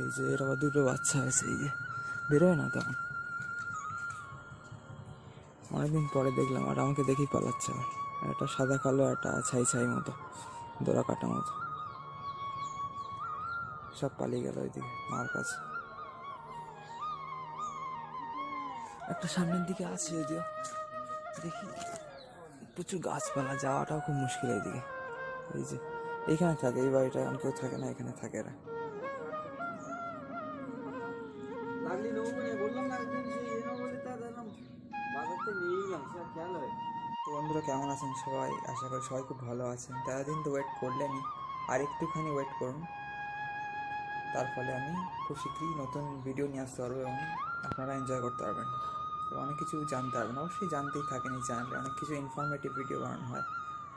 এই যে এর আবার দুটো বাচ্চা আছে, এই যে। বেরোয় না তেমন অনেকদিন পরে দেখলাম, আর আমাকে দেখেই পালাচ্ছে একটা সাদা, কালো একটা ছাই ছাই মতো, দোরা কাটা মতো। সব পালিয়ে গেল ওইদিকে, মার কাছে। একটা সামনের দিকে আছে যদিও। দেখি, প্রচুর গাছপালা, যাওয়াটাও খুব মুশকিল এইদিকে। এই যে, এইখানে থাকে, এই বাড়িটা এখন কেউ থাকে না, এখানে থাকে এরা। তা বন্ধুরা, কেমন আছেন সবাই? আশা করি সবাই খুব ভালো আছেন। দিন তো ওয়েট করলেনই। আর একটুখানি ওয়েট করুন। তার ফলে আমি খুব শীঘ্রই নতুন ভিডিও নিয়ে আসতে পারব এবং আপনারা এনজয় করতে পারবেন। অনেক কিছু জানতে পারবেন। অবশ্যই জানতেই থাকেন এই চ্যানেলে অনেক কিছু ইনফরমেটিভ ভিডিও বানানো হয়।